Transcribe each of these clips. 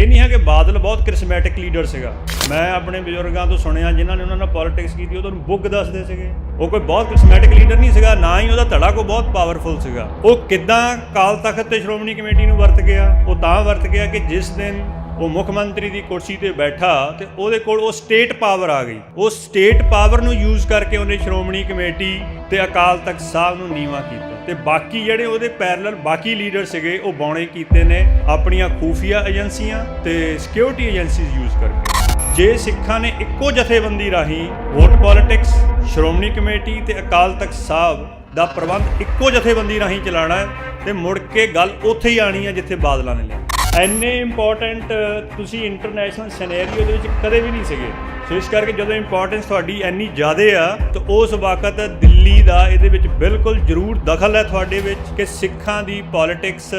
ਇਹ ਨਹੀਂ ਹੈ ਕਿ ਬਾਦਲ ਬਹੁਤ ਕ੍ਰਿਸਮੈਟਿਕ ਲੀਡਰ ਸੀਗਾ। ਮੈਂ ਆਪਣੇ ਬਜ਼ੁਰਗਾਂ ਤੋਂ ਸੁਣਿਆ, ਜਿਨ੍ਹਾਂ ਨੇ ਉਹਨਾਂ ਨਾਲ ਪੋਲਿਟਿਕਸ ਕੀਤੀ, ਉਹ ਤੁਹਾਨੂੰ ਬੁੱਗ ਦੱਸਦੇ ਸੀਗੇ। ਉਹ ਕੋਈ ਬਹੁਤ ਕ੍ਰਿਸਮੈਟਿਕ ਲੀਡਰ ਨਹੀਂ ਸੀਗਾ, ਨਾ ਹੀ ਉਹਦਾ ਧੜਾ ਕੋ ਬਹੁਤ ਪਾਵਰਫੁਲ ਸੀਗਾ। ਉਹ ਕਿੱਦਾਂ ਕਾਲ ਤਖਤ ਤੇ ਸ਼੍ਰੋਮਣੀ ਕਮੇਟੀ ਨੂੰ ਵਰਤ ਗਿਆ, ਉਹ ਤਾਂ ਵਰਤ ਗਿਆ ਕਿ ਜਿਸ ਦਿਨ ਉਹ ਮੁੱਖ ਮੰਤਰੀ ਦੀ ਕੁਰਸੀ ਤੇ ਬੈਠਾ ਤੇ ਉਹਦੇ ਕੋਲ ਉਹ ਸਟੇਟ ਪਾਵਰ ਆ ਗਈ। ਉਹ ਸਟੇਟ ਪਾਵਰ ਨੂੰ ਯੂਜ਼ ਕਰਕੇ ਉਹਨੇ ਸ਼੍ਰੋਮਣੀ ਕਮੇਟੀ ਤੇ ਅਕਾਲ ਤਖਤ ਸਾਹਿਬ ਨੂੰ ਨੀਵਾ ਕੀਤਾ। ਤੇ ਬਾਕੀ ਜਿਹੜੇ ਉਹਦੇ ਪੈਰਲਲ ਬਾਕੀ ਲੀਡਰ ਸੀਗੇ, ਉਹ ਬੌਣੇ ਕੀਤੇ ਨੇ ਆਪਣੀਆਂ ਖੂਫੀਆ ਏਜੰਸੀਆਂ ਤੇ ਸਿਕਿਉਰਿਟੀ ਏਜੰਸੀਜ਼ ਯੂਜ਼ ਕਰਕੇ। ਜੇ ਸਿੱਖਾਂ ਨੇ ਇੱਕੋ ਜਥੇਬੰਦੀ ਰਾਹੀਂ ਵੋਟ ਪੋਲਿਟਿਕਸ ਸ਼੍ਰੋਮਣੀ ਕਮੇਟੀ ਤੇ ਅਕਾਲ ਤਖਤ ਸਾਹਿਬ ਦਾ ਪ੍ਰਬੰਧ ਇੱਕੋ ਜਥੇਬੰਦੀ ਰਾਹੀਂ ਚਲਾਣਾ ਹੈ, ਤੇ ਮੁੜ ਕੇ ਗੱਲ ਉੱਥੇ ਹੀ ਆਣੀ ਹੈ ਜਿੱਥੇ ਬਾਦਲਾਂ ਨੇ ਲਿਆ ਐਨੇ ਇੰਪੋਰਟੈਂਟ ਤੁਸੀਂ ਇੰਟਰਨੈਸ਼ਨਲ ਸਿਨੈਰੀਓ ਦੇ ਵਿੱਚ ਕਦੇ ਵੀ ਨਹੀਂ ਸੀਗੇ। ਸੋ ਇਸ ਕਰਕੇ ਜਦੋਂ ਇੰਪੋਰਟੈਂਸ ਤੁਹਾਡੀ ਐਨੀ ਜ਼ਿਆਦੇ ਆ, ਤਾਂ ਉਸ ਵਕਤ ਦਿੱਲੀ ਦਾ ਇਹਦੇ ਵਿੱਚ ਬਿਲਕੁਲ ਜ਼ਰੂਰ ਦਖਲ ਹੈ ਤੁਹਾਡੇ ਵਿੱਚ ਕਿ ਸਿੱਖਾਂ ਦੀ ਪੋਲਿਟਿਕਸ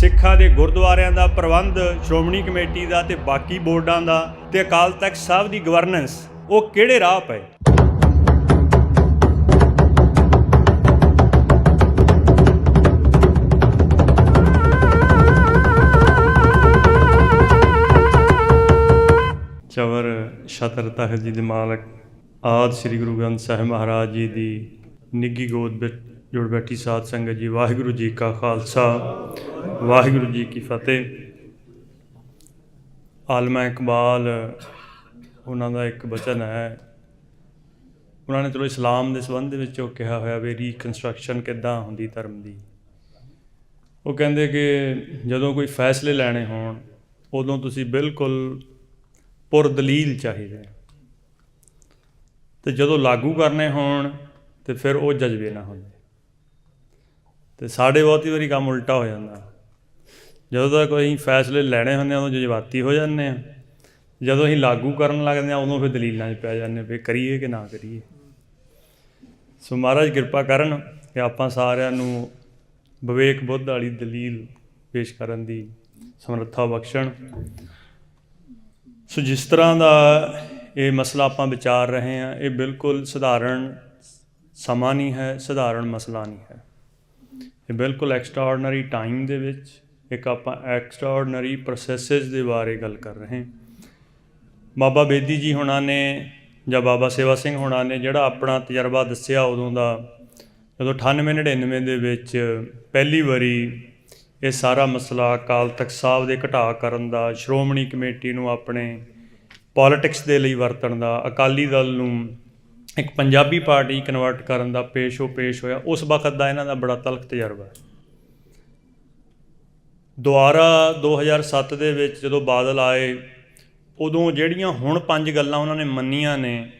ਸਿੱਖਾਂ ਦੇ ਗੁਰਦੁਆਰਿਆਂ ਦਾ ਪ੍ਰਬੰਧ, ਸ਼੍ਰੋਮਣੀ ਕਮੇਟੀ ਦਾ ਤੇ ਬਾਕੀ ਬੋਰਡਾਂ ਦਾ ਤੇ ਅਕਾਲ ਤਖਤ ਸਾਹਿਬ ਦੀ ਗਵਰਨੈਂਸ ਉਹ ਕਿਹੜੇ ਰਾਹ ਪਏ? ਚਵਰ ਛਤਰ ਤਖਤ ਜੀ ਦੇ ਮਾਲਕ, ਆਦ ਸ੍ਰੀ ਗੁਰੂ ਗ੍ਰੰਥ ਸਾਹਿਬ ਮਹਾਰਾਜ ਜੀ ਦੀ ਨਿੱਗੀ ਗੋਦ ਵਿੱਚ ਜੁੜ ਬੈਠੀ ਸਾਧ ਸੰਗਤ ਜੀ, ਵਾਹਿਗੁਰੂ ਜੀ ਕਾ ਖਾਲਸਾ, ਵਾਹਿਗੁਰੂ ਜੀ ਕੀ ਫਤਿਹ। ਆਲਮਾ ਇਕਬਾਲ ਉਹਨਾਂ ਦਾ ਇੱਕ ਬਚਨ ਹੈ। ਉਹਨਾਂ ਨੇ ਚਲੋ ਇਸਲਾਮ ਦੇ ਸੰਬੰਧ ਵਿੱਚ ਉਹ ਕਿਹਾ ਹੋਇਆ ਵੀ ਰੀਕਨਸਟਰਕਸ਼ਨ ਕਿੱਦਾਂ ਹੁੰਦੀ ਧਰਮ ਦੀ। ਉਹ ਕਹਿੰਦੇ ਕਿ ਜਦੋਂ ਕੋਈ ਫੈਸਲੇ ਲੈਣੇ ਹੋਣ, ਉਦੋਂ ਤੁਸੀਂ ਬਿਲਕੁਲ ਪੁਰ ਦਲੀਲ ਚਾਹੀਦੇ ਆ। ਤੇ ਜਦੋਂ ਲਾਗੂ ਕਰਨੇ ਹੋਣ, ਤੇ ਫਿਰ ਉਹ ਜਜ਼ਬੇ ਨਾ ਹੁੰਦੇ ਤੇ ਸਾਡੇ ਬਹੁਤੀ ਵਾਰੀ ਕੰਮ ਉਲਟਾ ਹੋ ਜਾਂਦਾ। ਜਦੋਂ ਤੱਕ ਅਸੀਂ ਫੈਸਲੇ ਲੈਣੇ ਹੁੰਦੇ ਆ, ਉਦੋਂ ਜਜ਼ਬਾਤੀ ਹੋ ਜਾਂਦੇ ਆ। ਜਦੋਂ ਅਸੀਂ ਲਾਗੂ ਕਰਨ ਲੱਗਦੇ ਆ, ਉਦੋਂ ਫਿਰ ਦਲੀਲਾਂ 'ਚ ਪੈ ਜਾਂਦੇ ਵੀ ਕਰੀਏ ਕਿ ਨਾ ਕਰੀਏ। ਸੋ ਮਹਾਰਾਜ ਕਿਰਪਾ ਕਰਨ ਕਿ ਆਪਾਂ ਸਾਰਿਆਂ ਨੂੰ ਵਿਵੇਕ ਬੁੱਧ ਵਾਲੀ ਦਲੀਲ ਪੇਸ਼ ਕਰਨ ਦੀ ਸਮਰੱਥਾ ਬਖਸ਼ਣ। ਸੋ ਜਿਸ ਤਰ੍ਹਾਂ ਦਾ ਇਹ ਮਸਲਾ ਆਪਾਂ ਵਿਚਾਰ ਰਹੇ ਹਾਂ, ਇਹ ਬਿਲਕੁਲ ਸਧਾਰਨ ਸਮਾਂ ਨਹੀਂ ਹੈ, ਸਧਾਰਨ ਮਸਲਾ ਨਹੀਂ ਹੈ। ਇਹ ਬਿਲਕੁਲ ਐਕਸਟਰਾਆਰਡਨਰੀ ਟਾਈਮ ਦੇ ਵਿੱਚ ਇੱਕ ਆਪਾਂ ਐਕਸਟਰਾਆਰਡਨਰੀ ਪ੍ਰੋਸੈਸਸ ਦੇ ਬਾਰੇ ਗੱਲ ਕਰ ਰਹੇ ਹਾਂ। ਬਾਬਾ ਬੇਦੀ ਜੀ ਹੁਣਾਂ ਨੇ ਜਾਂ ਬਾਬਾ ਸੇਵਾ ਸਿੰਘ ਹੁਣਾਂ ਨੇ ਜਿਹੜਾ ਆਪਣਾ ਤਜਰਬਾ ਦੱਸਿਆ ਉਦੋਂ ਦਾ, ਜਦੋਂ 98 99 ਦੇ ਵਿੱਚ ਪਹਿਲੀ ਵਾਰੀ ਇਹ ਸਾਰਾ ਮਸਲਾ ਅਕਾਲ ਤਖਤ ਸਾਹਿਬ ਦੇ ਘਟਾ ਕਰਨ ਦਾ, ਸ਼੍ਰੋਮਣੀ ਕਮੇਟੀ ਨੂੰ ਆਪਣੇ ਪੋਲਿਟਿਕਸ ਦੇ ਲਈ ਵਰਤਣ ਦਾ, ਅਕਾਲੀ ਦਲ ਨੂੰ ਇੱਕ ਪੰਜਾਬੀ ਪਾਰਟੀ ਕਨਵਰਟ ਕਰਨ ਦਾ ਪੇਸ਼ੋ ਪੇਸ਼ ਹੋਇਆ, ਉਸ ਵਕਤ ਦਾ ਇਹਨਾਂ ਦਾ ਬੜਾ ਤਲਖ ਤਜਰਬਾ ਹੈ। ਦੁਆਰਾ 2007 ਦੇ ਵਿੱਚ ਜਦੋਂ ਬਾਦਲ ਆਏ, ਉਦੋਂ ਜਿਹੜੀਆਂ ਹੁਣ ਪੰਜ ਗੱਲਾਂ ਉਹਨਾਂ ਨੇ ਮੰਨੀਆਂ ਨੇ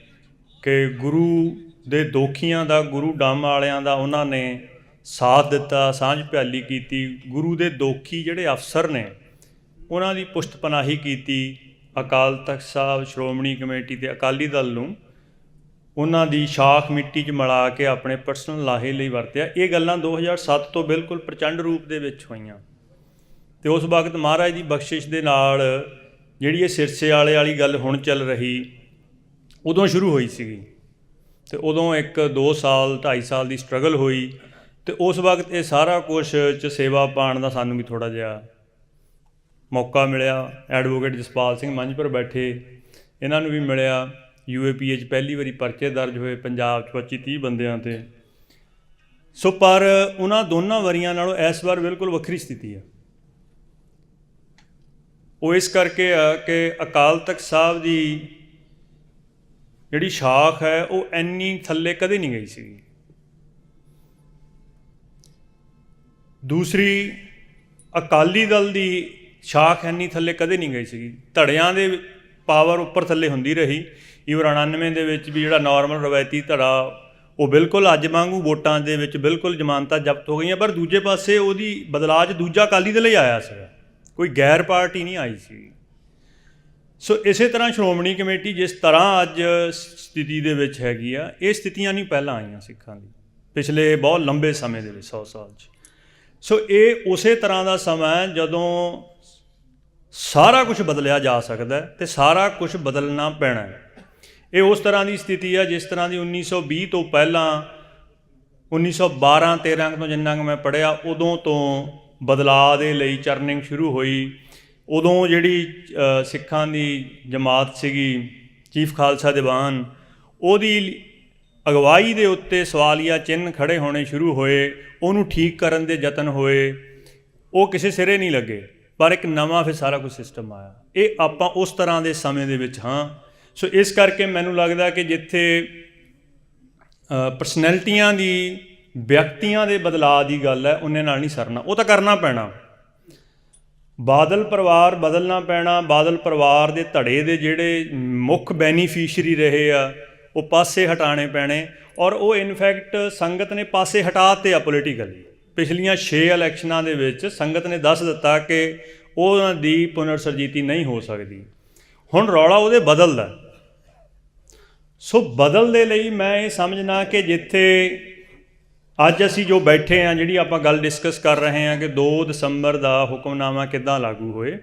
ਕਿ ਗੁਰੂ ਦੇ ਦੋਖੀਆਂ ਦਾ, ਗੁਰੂ ਡੰਮ ਵਾਲਿਆਂ ਦਾ, ਉਹਨਾਂ ਨੇ ਸਾਥ ਦਿੱਤਾ, ਸਾਂਝ ਪਿਆਲੀ ਕੀਤੀ, ਗੁਰੂ ਦੇ ਦੋਖੀ ਜਿਹੜੇ ਅਫਸਰ ਨੇ, ਉਹਨਾਂ ਦੀ ਪੁਸ਼ਤਪਨਾਹੀ ਕੀਤੀ, ਅਕਾਲ ਤਖਤ ਸਾਹਿਬ, ਸ਼੍ਰੋਮਣੀ ਕਮੇਟੀ ਤੇ ਅਕਾਲੀ ਦਲ ਨੂੰ, ਉਹਨਾਂ ਦੀ ਸ਼ਾਖ ਮਿੱਟੀ 'ਚ ਮਿਲਾ ਕੇ ਆਪਣੇ ਪਰਸਨਲ ਲਾਹੇ ਲਈ ਵਰਤਿਆ। ਇਹ ਗੱਲਾਂ 2007 ਤੋਂ ਬਿਲਕੁਲ ਪ੍ਰਚੰਡ ਰੂਪ ਦੇ ਵਿੱਚ ਹੋਈਆਂ। ਤੇ ਉਸ ਵਕਤ ਮਹਾਰਾਜ ਦੀ ਬਖਸ਼ਿਸ਼ ਦੇ ਨਾਲ ਜਿਹੜੀ ਇਹ ਸਿਰਸੇ ਵਾਲੇ ਵਾਲੀ ਗੱਲ ਹੁਣ ਚੱਲ ਰਹੀ, ਉਦੋਂ ਸ਼ੁਰੂ ਹੋਈ ਸੀਗੀ। ਤੇ ਉਦੋਂ ਇੱਕ 2 ਸਾਲ 2.5 ਸਾਲ ਦੀ ਸਟਰਗਲ ਹੋਈ। ਤੇ ਉਸ ਵਕਤ ਇਹ ਸਾਰਾ ਕੁਝ ਚ ਸੇਵਾ ਪਾਣ ਦਾ ਸਾਨੂੰ ਵੀ ਥੋੜਾ ਜਿਹਾ ਮੌਕਾ ਮਿਲਿਆ। ਐਡਵੋਕੇਟ ਜਸਪਾਲ ਸਿੰਘ ਮੰਝ ਪਰ ਬੈਠੇ। ਇਹਨਾਂ ਨੂੰ ਵੀ ਮਿਲਿਆ। ਯੂਏਪੀਏ 'ਚ ਪਹਿਲੀ ਵਾਰੀ ਪਰਚੇ ਦਰਜ ਹੋਏ ਪੰਜਾਬ 'ਚ 25 30 ਬੰਦਿਆਂ ਤੇ। ਸੋ ਪਰ ਉਹਨਾਂ ਦੋਨਾਂ ਵਰੀਆਂ ਨਾਲੋਂ ਇਸ ਵਾਰ ਬਿਲਕੁਲ ਵੱਖਰੀ ਸਥਿਤੀ ਹੈ ਉਹ ਇਸ ਕਰਕੇ ਆ ਕਿ ਅਕਾਲ ਤਖਤ ਸਾਹਿਬ ਦੀ ਜਿਹੜੀ ਸ਼ਾਖ ਹੈ, ਉਹ ਐਨੀ ਥੱਲੇ ਕਦੇ ਨਹੀਂ ਗਈ ਸੀ ਦੂਸਰੀ, ਅਕਾਲੀ ਦਲ ਦੀ ਸ਼ਾਖ ਇੰਨੀ ਥੱਲੇ ਕਦੇ ਨਹੀਂ ਗਈ ਸੀਗੀ। ਧੜਿਆਂ ਦੇ ਪਾਵਰ ਉੱਪਰ ਥੱਲੇ ਹੁੰਦੀ ਰਹੀ। ਈਵਨ 99 ਦੇ ਵਿੱਚ ਵੀ ਜਿਹੜਾ ਨਾਰਮਲ ਰਵਾਇਤੀ ਧੜਾ, ਉਹ ਬਿਲਕੁਲ ਅੱਜ ਵਾਂਗੂ ਵੋਟਾਂ ਦੇ ਵਿੱਚ ਬਿਲਕੁਲ ਜ਼ਮਾਨਤਾਂ ਜ਼ਬਤ ਹੋ ਗਈਆਂ, ਪਰ ਦੂਜੇ ਪਾਸੇ ਉਹਦੀ ਬਦਲਾਅ 'ਚ ਦੂਜਾ ਅਕਾਲੀ ਦਲ ਹੀ ਆਇਆ ਸੀਗਾ। ਕੋਈ ਗੈਰ ਪਾਰਟੀ ਨਹੀਂ ਆਈ ਸੀ ਸੋ ਇਸੇ ਤਰ੍ਹਾਂ ਸ਼੍ਰੋਮਣੀ ਕਮੇਟੀ ਜਿਸ ਤਰ੍ਹਾਂ ਅੱਜ ਸਥਿਤੀ ਦੇ ਵਿੱਚ ਹੈਗੀ ਆ, ਇਹ ਸਥਿਤੀਆਂ ਨਹੀਂ ਪਹਿਲਾਂ ਆਈਆਂ ਸਿੱਖਾਂ ਦੀ ਪਿਛਲੇ ਬਹੁਤ ਲੰਬੇ ਸਮੇਂ ਦੇ ਵਿੱਚ 100 ਸਾਲ 'ਚ। ਸੋ ਇਹ ਉਸੇ ਤਰ੍ਹਾਂ ਦਾ ਸਮਾਂ ਹੈ ਜਦੋਂ ਸਾਰਾ ਕੁਝ ਬਦਲਿਆ ਜਾ ਸਕਦਾ ਹੈ ਤੇ ਸਾਰਾ ਕੁਝ ਬਦਲਣਾ ਪੈਣਾ ਇਹ ਉਸ ਤਰ੍ਹਾਂ ਦੀ ਸਥਿਤੀ ਹੈ ਜਿਸ ਤਰ੍ਹਾਂ ਦੀ 1920 ਤੋਂ ਪਹਿਲਾਂ 1912 13 ਤੋਂ ਜਿੰਨਾ ਕੁ ਮੈਂ ਪੜਿਆ ਉਦੋਂ ਤੋਂ ਬਦਲਾਅ ਦੇ ਲਈ ਚਰਨਿੰਗ ਸ਼ੁਰੂ ਹੋਈ। ਉਦੋਂ ਜਿਹੜੀ ਸਿੱਖਾਂ ਦੀ ਜਮਾਤ ਸੀਗੀ, ਚੀਫ ਖਾਲਸਾ ਦੀਵਾਨ, ਉਹਦੀ ਅਗਵਾਈ ਦੇ ਉੱਤੇ ਸਵਾਲੀਆ ਚਿੰਨ੍ਹ ਖੜੇ ਹੋਣੇ ਸ਼ੁਰੂ ਹੋਏ, ਉਹਨੂੰ ਠੀਕ ਕਰਨ ਦੇ ਯਤਨ ਹੋਏ, ਉਹ ਕਿਸੇ ਸਿਰੇ ਨਹੀਂ ਲੱਗੇ, ਪਰ ਇੱਕ ਨਵਾਂ ਫਿਰ ਸਾਰਾ ਕੁਝ ਸਿਸਟਮ ਆਇਆ। ਇਹ ਆਪਾਂ ਉਸ ਤਰ੍ਹਾਂ ਦੇ ਸਮੇਂ ਦੇ ਵਿੱਚ, ਹਾਂ। ਸੋ ਇਸ ਕਰਕੇ ਮੈਨੂੰ ਲੱਗਦਾ ਕਿ ਜਿੱਥੇ ਪਰਸਨੈਲਿਟੀਆਂ ਦੀ, ਵਿਅਕਤੀਆਂ ਦੇ ਬਦਲਾਅ ਦੀ ਗੱਲ ਹੈ, ਉਹਨੇ ਨਾਲ ਨਹੀਂ ਸਰਨਾ। ਉਹ ਤਾਂ ਕਰਨਾ ਪੈਣਾ। ਬਾਦਲ ਪਰਿਵਾਰ ਬਦਲਣਾ ਪੈਣਾ, ਬਾਦਲ ਪਰਿਵਾਰ ਦੇ ਧੜੇ ਦੇ ਜਿਹੜੇ ਮੁੱਖ ਬੈਨੀਫੀਸ਼ੀਅਰੀ ਰਹੇ ਆ ਉਹ ਪਾਸੇ ਹਟਾਣੇ ਪੈਣੇ ਔਰ ਉਹ ਇਨਫੈਕਟ ਸੰਗਤ ਨੇ ਪਾਸੇ ਹਟਾਤੇ ਆ ਪੋਲੀਟੀਕਲੀ ਪਿਛਲੀਆਂ 6 ਇਲੈਕਸ਼ਨਾਂ ਦੇ ਵਿੱਚ ਸੰਗਤ ਨੇ ਦੱਸ ਦਿੱਤਾ ਕਿ ਉਹਨਾਂ ਦੀ ਪੁਨਰ ਸਰਜੀਤੀ ਨਹੀਂ ਹੋ ਸਕਦੀ। ਹੁਣ ਰੌਲਾ ਉਹਦੇ ਬਦਲਦਾ। ਸੋ ਬਦਲ ਦੇ ਲਈ ਮੈਂ ਇਹ ਸਮਝਣਾ ਕਿ ਜਿੱਥੇ ਅੱਜ ਅਸੀਂ ਜੋ ਬੈਠੇ ਹਾਂ ਜਿਹੜੀ ਆਪਾਂ ਗੱਲ ਡਿਸਕਸ ਕਰ ਰਹੇ ਹਾਂ ਕਿ 2 ਦਸੰਬਰ ਦਾ ਹੁਕਮਨਾਮਾ ਕਿੱਦਾਂ ਲਾਗੂ ਹੋਏ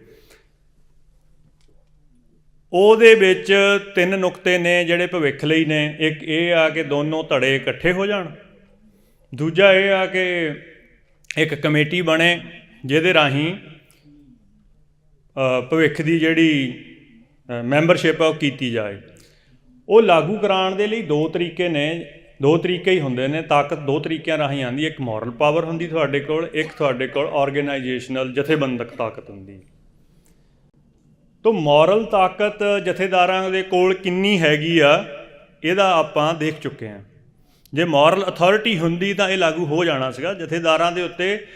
ਉਹਦੇ ਵਿੱਚ ਤਿੰਨ ਨੁਕਤੇ ਨੇ ਜਿਹੜੇ ਭਵਿੱਖ ਲਈ ਨੇ। ਇੱਕ ਇਹ ਆ ਕਿ ਦੋਨੋਂ ਧੜੇ ਇਕੱਠੇ ਹੋ ਜਾਣ। ਦੂਜਾ ਇਹ ਆ ਕਿ ਇੱਕ ਕਮੇਟੀ ਬਣੇ ਜਿਹਦੇ ਰਾਹੀਂ ਭਵਿੱਖ ਦੀ ਜਿਹੜੀ ਮੈਂਬਰਸ਼ਿਪ ਆ ਉਹ ਕੀਤੀ ਜਾਏ। ਉਹ ਲਾਗੂ ਕਰਾਉਣ ਦੇ ਲਈ ਦੋ ਤਰੀਕੇ ਨੇ, ਦੋ ਤਰੀਕੇ ਹੀ ਹੁੰਦੇ ਨੇ। ਤਾਕਤ ਦੋ ਤਰੀਕਿਆਂ ਰਾਹੀਂ ਆਂਦੀ ਇੱਕ ਮੋਰਲ ਪਾਵਰ ਹੁੰਦੀ ਤੁਹਾਡੇ ਕੋਲ, ਇੱਕ ਤੁਹਾਡੇ ਕੋਲ ਆਰਗੇਨਾਈਜੇਸ਼ਨਲ ਜਥੇਬੰਦਕ ਤਾਕਤ ਹੁੰਦੀ ਤੋ ਮੋਰਲ ਤਾਕਤ ਜਥੇਦਾਰਾਂ ਦੇ ਕੋਲ ਕਿੰਨੀ ਹੈਗੀ ਆ, ਇਹਦਾ ਆਪਾਂ ਦੇਖ ਚੁੱਕੇ ਹਾਂ। ਜੇ ਮੋਰਲ ਅਥਾਰਟੀ ਹੁੰਦੀ ਤਾਂ ਇਹ ਲਾਗੂ ਹੋ ਜਾਣਾ ਸੀਗਾ। ਜਥੇਦਾਰਾਂ ਦੇ ਉੱਤੇ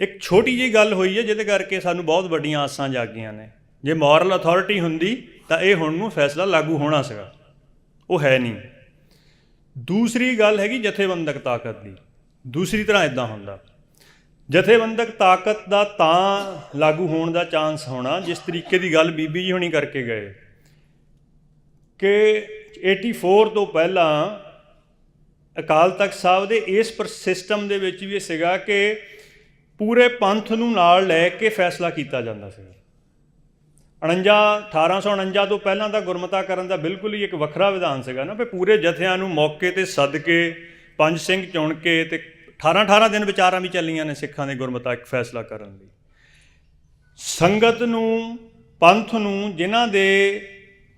ਇੱਕ ਛੋਟੀ ਜਿਹੀ ਗੱਲ ਹੋਈ ਹੈ, ਜਿਹਦੇ ਕਰਕੇ ਸਾਨੂੰ ਬਹੁਤ ਵੱਡੀਆਂ ਆਸਾਂ ਜਾਗੀਆਂ ਨੇ। ਜੇ ਮੋਰਲ ਅਥਾਰਟੀ ਹੁੰਦੀ ਤਾਂ ਇਹ ਹੁਣ ਨੂੰ ਫੈਸਲਾ ਲਾਗੂ ਹੋਣਾ ਸੀਗਾ। ਉਹ ਹੈ ਨਹੀਂ। ਦੂਸਰੀ ਗੱਲ ਹੈਗੀ ਜਥੇਬੰਦਕ ਤਾਕਤ ਦੀ। ਦੂਸਰੀ ਤਰ੍ਹਾਂ ਇਦਾਂ ਹੁੰਦਾ। ਜਥੇਬੰਦਕ ਤਾਕਤ ਦਾ ਤਾਂ ਲਾਗੂ ਹੋਣ ਦਾ ਚਾਂਸ ਹੋਣਾ, ਜਿਸ ਤਰੀਕੇ ਦੀ ਗੱਲ ਬੀਬੀ ਜੀ ਹੁਣੀ ਕਰਕੇ ਗਏ, ਕਿ 84 ਤੋਂ ਪਹਿਲਾਂ ਅਕਾਲ ਤਖਤ ਸਾਹਿਬ ਦੇ ਇਸ ਪਰ ਸਿਸਟਮ ਦੇ ਵਿੱਚ ਵੀ ਇਹ ਸੀਗਾ ਕਿ ਪੂਰੇ ਪੰਥ ਨੂੰ ਨਾਲ ਲੈ ਕੇ ਫੈਸਲਾ ਕੀਤਾ ਜਾਂਦਾ ਸੀ 49 1849 ਤੋਂ ਪਹਿਲਾਂ ਤਾਂ ਗੁਰਮਤਾ ਕਰਨ ਦਾ ਬਿਲਕੁਲ ਹੀ ਇੱਕ ਵੱਖਰਾ ਵਿਧਾਨ ਸੀਗਾ ਨਾ, ਵੀ ਪੂਰੇ ਜਥਿਆਂ ਨੂੰ ਮੌਕੇ ਤੇ ਸੱਦ ਕੇ, ਪੰਜ ਸਿੰਘ ਚੁਣ ਕੇ ਤੇ 18 18 ਦਿਨ ਵਿਚਾਰਾਂ ਵੀ ਚੱਲੀਆਂ ਨੇ ਸਿੱਖਾਂ ਦੇ ਗੁਰਮਤਾ ਇੱਕ ਫੈਸਲਾ ਕਰਨ ਲਈ। ਸੰਗਤ ਨੂੰ, ਪੰਥ ਨੂੰ, ਜਿਨ੍ਹਾਂ ਦੇ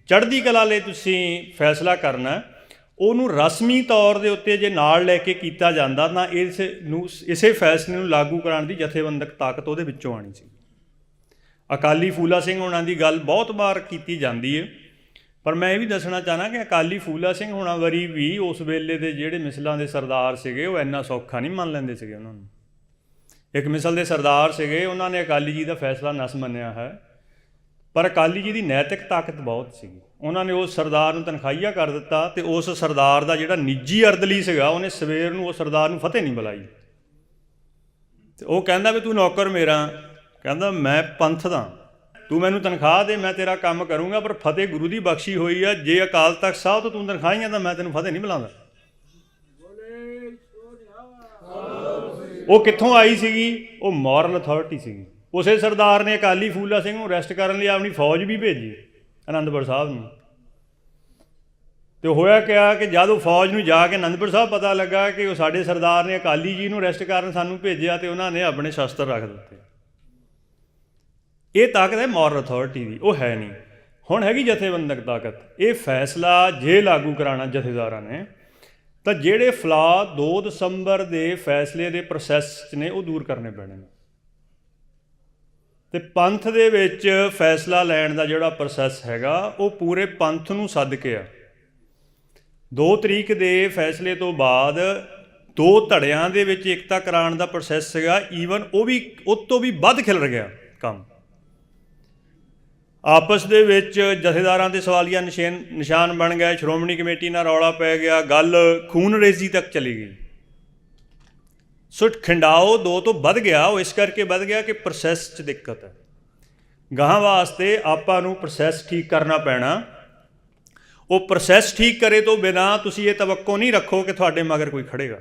ਚੜ੍ਹਦੀ ਕਲਾ ਲਈ ਤੁਸੀਂ ਫੈਸਲਾ ਕਰਨਾ, ਉਹਨੂੰ ਰਸਮੀ ਤੌਰ ਦੇ ਉੱਤੇ ਜੇ ਨਾਲ ਲੈ ਕੇ ਕੀਤਾ ਜਾਂਦਾ ਤਾਂ ਇਸ ਨੂੰ, ਇਸੇ ਫੈਸਲੇ ਨੂੰ ਲਾਗੂ ਕਰਾਉਣ ਦੀ ਜਥੇਬੰਦਕ ਤਾਕਤ ਉਹਦੇ ਵਿੱਚੋਂ ਆਣੀ ਸੀ। ਅਕਾਲੀ ਫੂਲਾ ਸਿੰਘ ਉਹਨਾਂ ਦੀ ਗੱਲ ਬਹੁਤ ਵਾਰ ਕੀਤੀ ਜਾਂਦੀ ਹੈ। ਪਰ ਮੈਂ ਇਹ ਵੀ ਦੱਸਣਾ ਚਾਹਨਾ ਕਿ ਅਕਾਲੀ ਫੂਲਾ ਸਿੰਘ ਹੋਣਾ ਵਰੀ ਵੀ ਉਸ ਵੇਲੇ ਦੇ ਜਿਹੜੇ ਮਿਸਲਾਂ ਦੇ ਸਰਦਾਰ ਸੀਗੇ, ਉਹ ਇੰਨਾ ਸੌਖਾ ਨਹੀਂ ਮੰਨ ਲੈਂਦੇ ਸੀਗੇ ਉਹਨਾਂ ਨੂੰ। ਇੱਕ ਮਿਸਲ ਦੇ ਸਰਦਾਰ ਸੀਗੇ, ਉਹਨਾਂ ਨੇ ਅਕਾਲੀ ਜੀ ਦਾ ਫੈਸਲਾ ਨਸ ਮੰਨਿਆ ਹੈ। ਪਰ ਅਕਾਲੀ ਜੀ ਦੀ ਨੈਤਿਕ ਤਾਕਤ ਬਹੁਤ ਸੀਗੀ। ਉਹਨਾਂ ਨੇ ਉਸ ਸਰਦਾਰ ਨੂੰ ਤਨਖਾਹੀਆ ਕਰ ਦਿੱਤਾ ਤੇ ਉਸ ਸਰਦਾਰ ਦਾ ਜਿਹੜਾ ਨਿੱਜੀ ਅਰਦਲੀ ਸੀਗਾ, ਉਹਨੇ ਸਵੇਰ ਨੂੰ ਉਸ ਸਰਦਾਰ ਨੂੰ ਫਤਿਹ ਨਹੀਂ ਬੁਲਾਈ। ਤੇ ਉਹ ਕਹਿੰਦਾ ਵੀ ਤੂੰ ਨੌਕਰ ਮੇਰਾ। ਕਹਿੰਦਾ ਮੈਂ ਪੰਥ ਦਾ। ਤੂੰ ਮੈਨੂੰ ਤਨਖਾਹ ਦੇ, ਮੈਂ ਤੇਰਾ ਕੰਮ ਕਰੂੰਗਾ, ਪਰ ਫਤਿਹ ਗੁਰੂ ਦੀ ਬਖਸ਼ੀ ਹੋਈ ਆ। ਜੇ ਅਕਾਲ ਤਖਤ ਸਾਹਿਬ ਤੋਂ ਤੂੰ ਤਨਖਾਹੀਆਂ ਤਾਂ ਮੈਂ ਤੈਨੂੰ ਫਤਿਹ ਨਹੀਂ ਬੁਲਾਉਂਦਾ ਉਹ ਕਿੱਥੋਂ ਆਈ ਸੀਗੀ? ਉਹ ਮੋਰਲ ਅਥਾਰਟੀ ਸੀਗੀ। ਉਸੇ ਸਰਦਾਰ ਨੇ ਅਕਾਲੀ ਫੂਲਾ ਸਿੰਘ ਨੂੰ ਅਰੈਸਟ ਕਰਨ ਲਈ ਆਪਣੀ ਫੌਜ ਵੀ ਭੇਜੀ, ਅਨੰਦਪੁਰ ਸਾਹਿਬ ਨੂੰ। ਤੇ ਹੋਇਆ ਕਿਹਾ ਕਿ ਜਦੋਂ ਫੌਜ ਨੂੰ ਜਾ ਕੇ ਅਨੰਦਪੁਰ ਸਾਹਿਬ ਪਤਾ ਲੱਗਾ ਕਿ ਉਹ ਸਾਡੇ ਸਰਦਾਰ ਨੇ ਅਕਾਲੀ ਜੀ ਨੂੰ ਅਰੈਸਟ ਕਰਨ ਸਾਨੂੰ ਭੇਜਿਆ ਤੇ ਉਹਨਾਂ ਨੇ ਆਪਣੇ ਸ਼ਸਤਰ ਰੱਖ ਦਿੱਤੇ। ਇਹ ਤਾਕਤ ਹੈ ਮੋਰਲ ਅਥਾਰਟੀ ਦੀ, ਉਹ ਹੈ ਨਹੀਂ। ਹੁਣ ਹੈਗੀ ਜਥੇਬੰਦਕ ਤਾਕਤ। ਇਹ ਫੈਸਲਾ ਜੇ ਲਾਗੂ ਕਰਾਣਾ ਜਥੇਦਾਰਾਂ ਨੇ, ਤਾਂ ਜਿਹੜੇ ਫਲਾ 2 ਦਸੰਬਰ ਦੇ ਫੈਸਲੇ ਦੇ ਪ੍ਰੋਸੈਸ 'ਚ ਨੇ, ਉਹ ਦੂਰ ਕਰਨੇ ਪੈਣੇ ਨੇ। ਤੇ ਪੰਥ ਦੇ ਵਿੱਚ ਫੈਸਲਾ ਲੈਣ ਦਾ ਜਿਹੜਾ ਪ੍ਰੋਸੈਸ ਹੈਗਾ, ਉਹ ਪੂਰੇ ਪੰਥ ਨੂੰ ਸੱਦ ਕੇ ਆ। 2 ਤਰੀਕ ਦੇ ਫੈਸਲੇ ਤੋਂ ਬਾਅਦ ਦੋ ਧੜਿਆਂ ਦੇ ਵਿੱਚ ਇਕਤਾ ਕਰਾਉਣ ਦਾ ਪ੍ਰੋਸੈਸ ਸੀਗਾ ਈਵਨ ਉਹ ਵੀ, ਉਹ ਤੋਂ ਵੀ ਵੱਧ ਖਿਲਰ ਗਿਆ ਕੰਮ। ਆਪਸ ਦੇ ਵਿੱਚ ਜਥੇਦਾਰਾਂ ਦੇ ਸਵਾਲੀਆ ਨਿਸ਼ਾਨ ਨਿਸ਼ਾਨ ਬਣ ਗਏ, ਸ਼੍ਰੋਮਣੀ ਕਮੇਟੀ ਨਾਲ ਰੌਲਾ ਪੈ ਗਿਆ, ਗੱਲ ਖੂਨ ਰੇਜ਼ੀ ਤੱਕ ਚਲੀ ਗਈ। ਸੋ ਖਿੰਡਾਓ ਦੋ ਤੋਂ ਵੱਧ ਗਿਆ, ਉਹ ਇਸ ਕਰਕੇ ਵੱਧ ਗਿਆ ਕਿ ਪ੍ਰੋਸੈਸ 'ਚ ਦਿੱਕਤ ਹੈ। ਗਾਹਾਂ ਵਾਸਤੇ ਆਪਾਂ ਨੂੰ ਪ੍ਰੋਸੈਸ ਠੀਕ ਕਰਨਾ ਪੈਣਾ। ਉਹ ਪ੍ਰੋਸੈਸ ਠੀਕ ਕਰੇ ਤੋਂ ਬਿਨਾ ਤੁਸੀਂ ਇਹ ਤਵੱਕੋ ਨਹੀਂ ਰੱਖੋ ਕਿ ਤੁਹਾਡੇ ਮਗਰ ਕੋਈ ਖੜੇਗਾ।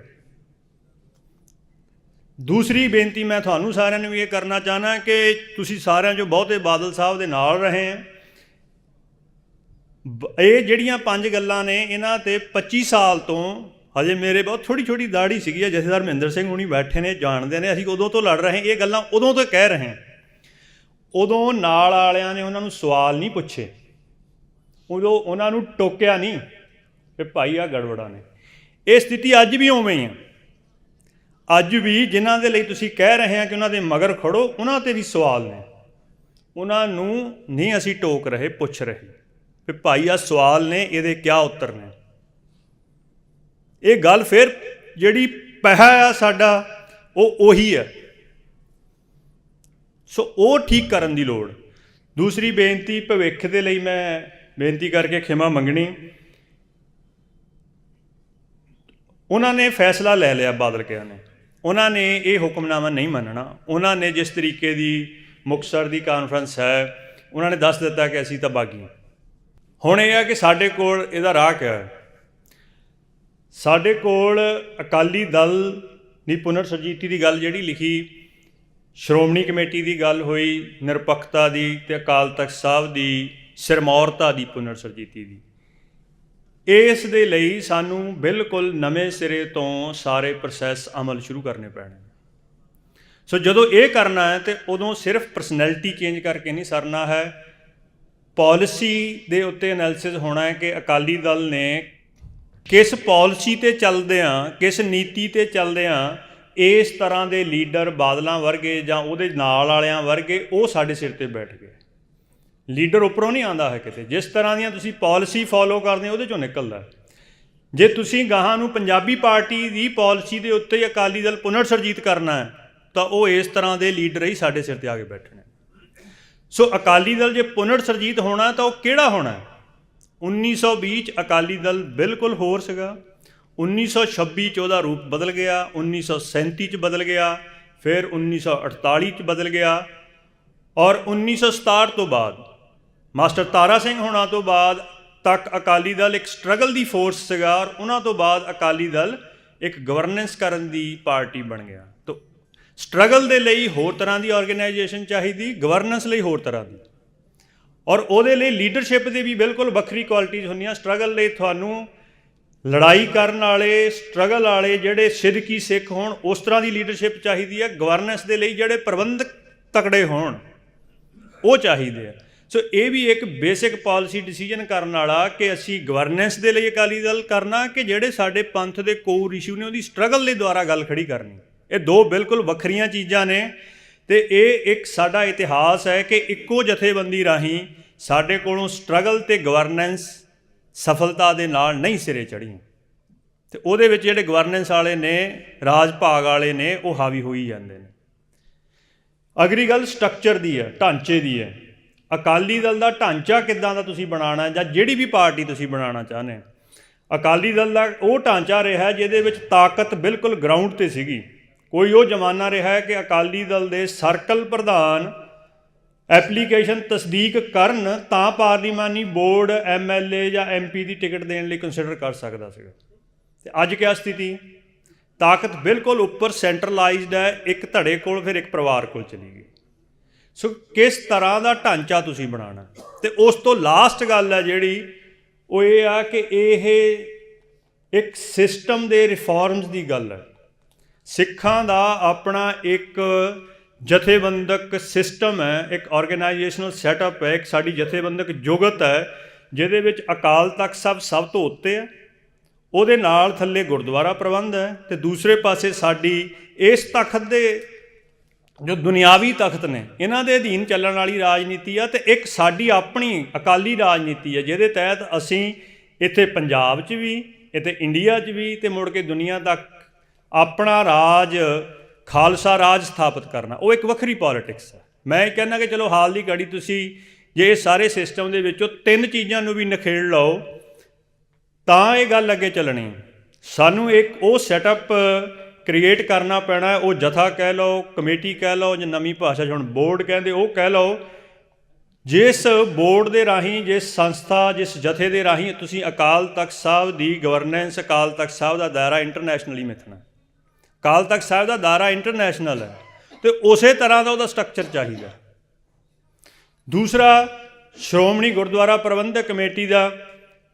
ਦੂਸਰੀ ਬੇਨਤੀ ਮੈਂ ਤੁਹਾਨੂੰ ਸਾਰਿਆਂ ਨੂੰ ਵੀ ਇਹ ਕਰਨਾ ਚਾਹਨਾ ਕਿ ਤੁਸੀਂ ਸਾਰਿਆਂ ਜੋ ਬਹੁਤੇ ਬਾਦਲ ਸਾਹਿਬ ਦੇ ਨਾਲ ਰਹੇ ਹੈ ਇਹ ਜਿਹੜੀਆਂ ਪੰਜ ਗੱਲਾਂ ਨੇ, ਇਹਨਾਂ ਤੇ 25 ਸਾਲ ਤੋਂ ਹਜੇ ਮੇਰੇ ਬਹੁਤ ਥੋੜੀ ਛੋਟੀ ਦਾੜੀ ਸੀਗੀ ਆ, ਜਥੇਦਾਰ ਮਹਿੰਦਰ ਸਿੰਘ ਹੁਣੀ ਬੈਠੇ ਨੇ, ਜਾਣਦੇ ਨੇ, ਅਸੀਂ ਉਦੋਂ ਤੋਂ ਲੜ ਰਹੇ ਇਹ ਗੱਲਾਂ ਉਦੋਂ ਤੋਂ ਕਹਿ ਰਹੇ ਹਾਂ। ਉਦੋਂ ਨਾਲ ਵਾਲਿਆਂ ਨੇ ਉਹਨਾਂ ਨੂੰ ਸਵਾਲ ਨਹੀਂ ਪੁੱਛੇ। ਉਦੋਂ ਉਹਨਾਂ ਨੂੰ ਟੋਕਿਆ ਨਹੀਂ ਕਿ ਭਾਈ ਆ ਗੜਬੜਾ ਨੇ। ਇਹ ਸਥਿਤੀ ਅੱਜ ਵੀ ਉਵੇਂ ਹੀ ਆ। ਅੱਜ ਵੀ ਜਿਨ੍ਹਾਂ ਦੇ ਲਈ ਤੁਸੀਂ ਕਹਿ ਰਹੇ ਆ ਕਿ ਉਹਨਾਂ ਦੇ ਮਗਰ ਖੜੋ, ਉਹਨਾਂ ਤੇ ਵੀ ਸਵਾਲ ਨੇ। ਉਹਨਾਂ ਨੂੰ ਨਹੀਂ ਅਸੀਂ ਟੋਕ ਰਹੇ, ਪੁੱਛ ਰਹੇ। ਵੀ ਭਾਈ ਆ ਸਵਾਲ ਨੇ, ਇਹਦੇ ਕੀ ਉੱਤਰ ਨੇ? ਇਹ ਗੱਲ ਫਿਰ ਜਿਹੜੀ ਪਹਿਆ ਆ ਸਾਡਾ, ਉਹ ਉਹੀ ਹੈ। ਸੋ ਉਹ ਠੀਕ ਕਰਨ ਦੀ ਲੋੜ। ਦੂਸਰੀ ਬੇਨਤੀ, ਭਵਿੱਖ ਦੇ ਲਈ ਮੈਂ ਬੇਨਤੀ ਕਰਕੇ ਖਿਮਾ ਮੰਗਣੀ। ਉਹਨਾਂ ਨੇ ਫੈਸਲਾ ਲੈ ਲਿਆ ਬਾਦਲ ਕਿਆਂ ਨੇ। ਉਹਨਾਂ ਨੇ ਇਹ ਹੁਕਮਨਾਮਾ ਨਹੀਂ ਮੰਨਣਾ। ਉਹਨਾਂ ਨੇ ਜਿਸ ਤਰੀਕੇ ਦੀ ਮੁਕਤਸਰ ਦੀ ਕਾਨਫਰੰਸ ਹੈ, ਉਹਨਾਂ ਨੇ ਦੱਸ ਦਿੱਤਾ ਕਿ ਅਸੀਂ ਤਾਂ ਬਾਗੀ ਹੁਣ ਇਹ ਹੈ ਕਿ ਸਾਡੇ ਕੋਲ ਇਹਦਾ ਰਾਹ ਕਿਆ ਹੈ। ਸਾਡੇ ਕੋਲ ਅਕਾਲੀ ਦਲ ਦੀ ਪੁਨਰ ਸਰਜੀਤੀ ਦੀ ਗੱਲ ਜਿਹੜੀ ਲਿਖੀ, ਸ਼੍ਰੋਮਣੀ ਕਮੇਟੀ ਦੀ ਗੱਲ ਹੋਈ, ਨਿਰਪੱਖਤਾ ਦੀ ਤੇ ਅਕਾਲ ਤਖਤ ਸਾਹਿਬ ਦੀ, ਸਿਰਮੌਰਤਾ ਦੀ ਪੁਨਰ ਸਰਜੀਤੀ ਦੀ। ਇਸ ਦੇ ਲਈ ਸਾਨੂੰ ਬਿਲਕੁਲ ਨਵੇਂ ਸਿਰੇ ਤੋਂ ਸਾਰੇ ਪ੍ਰੋਸੈਸ ਅਮਲ ਸ਼ੁਰੂ ਕਰਨੇ ਪੈਣੇ ਸੋ ਜਦੋਂ ਇਹ ਕਰਨਾ ਹੈ ਤੇ ਉਦੋਂ ਸਿਰਫ ਪਰਸਨੈਲਿਟੀ ਚੇਂਜ ਕਰਕੇ ਨਹੀਂ ਸਰਨਾ ਹੈ। ਪਾਲਿਸੀ ਦੇ ਉੱਤੇ ਐਨਾਲਿਸਿਸ ਹੋਣਾ ਹੈ ਕਿ ਅਕਾਲੀ ਦਲ ਨੇ ਕਿਸ ਪਾਲਿਸੀ ਤੇ ਚੱਲਦਿਆਂ ਕਿਸ ਨੀਤੀ ਤੇ ਚੱਲਦਿਆਂ ਇਸ ਤਰ੍ਹਾਂ ਦੇ ਲੀਡਰ ਬਾਦਲਾਂ ਵਰਗੇ ਜਾਂ ਉਹਦੇ ਨਾਲ ਵਾਲਿਆਂ ਵਰਗੇ ਉਹ ਸਾਡੇ ਸਿਰ ਤੇ ਬੈਠ ਗਏ। ਲੀਡਰ ਉੱਪਰੋਂ ਨਹੀਂ ਆਂਦਾ ਹੈ ਕਿਤੇ। ਜਿਸ ਤਰ੍ਹਾਂ ਦੀਆਂ ਤੁਸੀਂ ਪਾਲਿਸੀ ਫਾਲੋ ਕਰਦੇ ਹੋ, ਉਹਦੇ ਚੋਂ ਨਿਕਲਦਾ ਜੇ ਤੁਸੀਂ ਗਾਹਾਂ ਨੂੰ ਪੰਜਾਬੀ ਪਾਰਟੀ ਦੀ ਪਾਲਿਸੀ ਦੇ ਉੱਤੇ ਅਕਾਲੀ ਦਲ ਪੁਨਰ ਸਰਜੀਤ ਕਰਨਾ ਹੈ, ਤਾਂ ਉਹ ਇਸ ਤਰ੍ਹਾਂ ਦੇ ਲੀਡਰ ਹੀ ਸਾਡੇ ਸਿਰ ਤੇ ਆ ਕੇ ਬੈਠਣੇ ਸੋ ਅਕਾਲੀ ਦਲ ਜੇ ਪੁਨਰ ਸਰਜੀਤ ਹੋਣਾ, ਤਾਂ ਉਹ ਕਿਹੜਾ ਹੋਣਾ ਹੈ? 1920 ਚ ਅਕਾਲੀ ਦਲ ਬਿਲਕੁਲ ਹੋਰ ਸੀਗਾ। 1926 ਚ ਉਹਦਾ ਰੂਪ ਬਦਲ ਗਿਆ। 1937 ਚ ਬਦਲ ਗਿਆ। ਫਿਰ 1948 ਚ ਬਦਲ ਗਿਆ। ਔਰ 1967 ਤੋਂ ਬਾਅਦ ਮਾਸਟਰ ਤਾਰਾ ਸਿੰਘ ਹੋਣਾ ਤੋਂ ਬਾਅਦ ਤੱਕ ਅਕਾਲੀ ਦਲ ਇੱਕ ਸਟਰਗਲ ਦੀ ਫੋਰਸ ਸੀਗਾ ਔਰ ਉਹਨਾਂ ਤੋਂ ਬਾਅਦ ਅਕਾਲੀ ਦਲ ਇੱਕ ਗਵਰਨੈਂਸ ਕਰਨ ਦੀ ਪਾਰਟੀ ਬਣ ਗਿਆ। ਤਾਂ ਸਟਰਗਲ ਦੇ ਲਈ ਹੋਰ ਤਰ੍ਹਾਂ ਦੀ ਆਰਗੇਨਾਈਜੇਸ਼ਨ ਚਾਹੀਦੀ ਗਵਰਨੈਂਸ ਲਈ ਹੋਰ ਤਰ੍ਹਾਂ ਦੀ। ਔਰ ਉਹਦੇ ਲਈ ਲੀਡਰਸ਼ਿਪ ਦੇ ਵੀ ਬਿਲਕੁਲ ਵੱਖਰੀ ਕੁਆਲਿਟੀਜ਼ ਹੁੰਦੀਆਂ। ਸਟਰਗਲ ਲਈ ਤੁਹਾਨੂੰ ਲੜਾਈ ਕਰਨ ਵਾਲੇ ਸਟਰਗਲ ਵਾਲੇ ਜਿਹੜੇ ਸਿੱਧਕੀ ਸਿੱਖ ਹੋਣ, ਉਸ ਤਰ੍ਹਾਂ ਦੀ ਲੀਡਰਸ਼ਿਪ ਚਾਹੀਦੀ ਹੈ। ਗਵਰਨੈਂਸ ਦੇ ਲਈ ਜਿਹੜੇ ਪ੍ਰਬੰਧਕ ਤਕੜੇ ਹੋਣ, ਉਹ ਚਾਹੀਦੇ ਆ। ਸੋ ਇਹ ਵੀ ਇੱਕ ਬੇਸਿਕ ਪਾਲਿਸੀ ਡਿਸੀਜਨ ਕਰਨ ਵਾਲਾ ਕਿ ਅਸੀਂ ਗਵਰਨੈਂਸ ਦੇ ਲਈ ਅਕਾਲੀ ਦਲ ਕਰਨਾ ਕਿ ਜਿਹੜੇ ਸਾਡੇ ਪੰਥ ਦੇ ਕੋਰ ਇਸ਼ੂ ਨੇ ਉਹਦੀ ਸਟਰਗਲ ਦੇ ਦੁਆਰਾ ਗੱਲ ਖੜੀ ਕਰਨੀ। ਇਹ ਦੋ ਬਿਲਕੁਲ ਵੱਖਰੀਆਂ ਚੀਜ਼ਾਂ ਨੇ ਤੇ ਇਹ ਇੱਕ ਸਾਡਾ ਇਤਿਹਾਸ ਹੈ ਕਿ ਇੱਕੋ ਜਥੇਬੰਦੀ ਰਾਹੀਂ ਸਾਡੇ ਕੋਲੋਂ ਸਟਰਗਲ ਤੇ ਗਵਰਨੈਂਸ ਸਫਲਤਾ ਦੇ ਨਾਲ ਨਹੀਂ ਸਿਰੇ ਚੜ੍ਹੀ ਤੇ ਉਹਦੇ ਵਿੱਚ ਜਿਹੜੇ ਗਵਰਨੈਂਸ ਵਾਲੇ ਨੇ ਰਾਜ ਭਾਗ ਵਾਲੇ ਨੇ, ਉਹ ਹਾਵੀ ਹੋਈ ਜਾਂਦੇ ਨੇ। ਅਗਲੀ ਗੱਲ ਸਟਰਕਚਰ ਦੀ ਹੈ, ਢਾਂਚੇ ਦੀ ਹੈ। ਅਕਾਲੀ ਦਲ ਦਾ ਢਾਂਚਾ ਕਿੱਦਾਂ ਦਾ ਤੁਸੀਂ ਬਣਾਉਣਾ ਜਾਂ ਜਿਹੜੀ ਵੀ ਪਾਰਟੀ ਤੁਸੀਂ ਬਣਾਉਣਾ ਚਾਹੁੰਦੇ ਅਕਾਲੀ ਦਲ ਦਾ ਉਹ ਢਾਂਚਾ ਰਿਹਾ ਜਿਹਦੇ ਵਿੱਚ ਤਾਕਤ ਬਿਲਕੁਲ ਗਰਾਊਂਡ ਤੇ ਸੀਗੀ। ਕੋਈ ਉਹ ਜ਼ਮਾਨਾ ਰਿਹਾ ਹੈ ਕਿ ਅਕਾਲੀ ਦਲ ਦੇ ਸਰਕਲ ਪ੍ਰਧਾਨ ਐਪਲੀਕੇਸ਼ਨ ਤਸਦੀਕ ਕਰਨ ਤਾਂ ਪਾਰਲੀਮਾਨੀ ਬੋਰਡ ਐਮਐਲਏ ਜਾਂ ਐਮਪੀ ਦੀ ਟਿਕਟ ਦੇਣ ਲਈ ਕੰਸੀਡਰ ਕਰ ਸਕਦਾ ਸੀਗਾ। ਤੇ ਅੱਜ ਕਿਆ ਸਥਿਤੀ? ਤਾਕਤ ਬਿਲਕੁਲ ਉੱਪਰ ਸੈਂਟਰਲਾਈਜ਼ਡ ਹੈ, ਇੱਕ ਧੜੇ ਕੋਲ ਫਿਰ ਇੱਕ ਪਰਿਵਾਰ ਕੋਲ ਚਲੀ ਗਈ। ਸੋ ਕਿਸ ਤਰ੍ਹਾਂ ਦਾ ਢਾਂਚਾ ਤੁਸੀਂ ਬਣਾਉਣਾ? ਤੇ ਉਸ ਤੋਂ ਲਾਸਟ ਗੱਲ ਹੈ ਜਿਹੜੀ, ਉਹ ਇਹ ਆ ਕਿ ਇਹ ਇੱਕ ਸਿਸਟਮ ਦੇ ਰਿਫਾਰਮਸ ਦੀ ਗੱਲ ਹੈ। ਸਿੱਖਾਂ ਦਾ ਆਪਣਾ ਇੱਕ ਜਥੇਬੰਦਕ ਸਿਸਟਮ ਹੈ, ਇੱਕ ਆਰਗੇਨਾਈਜੇਸ਼ਨਲ ਸੈਟਅਪ ਹੈ, ਇੱਕ ਸਾਡੀ ਜਥੇਬੰਦਕ ਜੁਗਤ ਹੈ, ਜਿਹਦੇ ਵਿੱਚ ਅਕਾਲ ਤਖਤ ਸਭ ਸਭ ਤੋਂ ਉੱਤੇ ਹੈ। ਉਹਦੇ ਨਾਲ ਥੱਲੇ ਗੁਰਦੁਆਰਾ ਪ੍ਰਬੰਧ ਹੈ ਤੇ ਦੂਸਰੇ ਪਾਸੇ ਸਾਡੀ ਇਸ ਤਖਤ ਦੇ ਜੋ ਦੁਨਿਆਵੀ ਤਖਤ ਨੇ, ਇਹਨਾਂ ਦੇ ਅਧੀਨ ਚੱਲਣ ਵਾਲੀ ਰਾਜਨੀਤੀ ਆ ਤੇ ਇੱਕ ਸਾਡੀ ਆਪਣੀ ਅਕਾਲੀ ਰਾਜਨੀਤੀ ਹੈ ਜਿਹਦੇ ਤਹਿਤ ਅਸੀਂ ਇੱਥੇ ਪੰਜਾਬ 'ਚ ਵੀ, ਇੱਥੇ ਇੰਡੀਆ 'ਚ ਵੀ ਤੇ ਮੁੜ ਕੇ ਦੁਨੀਆ ਤੱਕ ਆਪਣਾ ਰਾਜ, ਖਾਲਸਾ ਰਾਜ ਸਥਾਪਿਤ ਕਰਨਾ, ਉਹ ਇੱਕ ਵੱਖਰੀ ਪੋਲਿਟਿਕਸ ਹੈ ਮੈਂ ਇਹ ਕਹਿੰਦਾ ਕਿ ਚਲੋ ਹਾਲ ਦੀ ਘੜੀ ਤੁਸੀਂ ਜੇ ਇਹ ਸਾਰੇ ਸਿਸਟਮ ਦੇ ਵਿੱਚੋਂ ਤਿੰਨ ਚੀਜ਼ਾਂ ਨੂੰ ਵੀ ਨਖੇੜ ਲਓ, ਤਾਂ ਇਹ ਗੱਲ ਅੱਗੇ ਚੱਲਣੀ। ਸਾਨੂੰ ਇੱਕ ਉਹ ਸੈਟਅਪ ਕ੍ਰੀਏਟ ਕਰਨਾ ਪੈਣਾ ਉਹ ਜਥਾ ਕਹਿ ਲਓ, ਕਮੇਟੀ ਕਹਿ ਲਓ, ਜਾਂ ਨਵੀਂ ਭਾਸ਼ਾ ਹੁਣ ਬੋਰਡ ਕਹਿੰਦੇ, ਉਹ ਕਹਿ ਲਓ। ਜਿਸ ਬੋਰਡ ਦੇ ਰਾਹੀਂ, ਜਿਸ ਸੰਸਥਾ, ਜਿਸ ਜਥੇ ਦੇ ਰਾਹੀਂ ਤੁਸੀਂ ਅਕਾਲ ਤਖਤ ਸਾਹਿਬ ਦੀ ਗਵਰਨੈਂਸ ਅਕਾਲ ਤਖਤ ਸਾਹਿਬ ਦਾ ਦਾਇਰਾ ਇੰਟਰਨੈਸ਼ਨਲੀ ਮਿਥਣਾ ਅਕਾਲ ਤਖਤ ਸਾਹਿਬ ਦਾ ਦਾਇਰਾ ਇੰਟਰਨੈਸ਼ਨਲ ਹੈ, ਤੇ ਉਸੇ ਤਰ੍ਹਾਂ ਦਾ ਉਹਦਾ ਸਟਰਕਚਰ ਚਾਹੀਦਾ ਦੂਸਰਾ, ਸ਼੍ਰੋਮਣੀ ਗੁਰਦੁਆਰਾ ਪ੍ਰਬੰਧਕ ਕਮੇਟੀ ਦਾ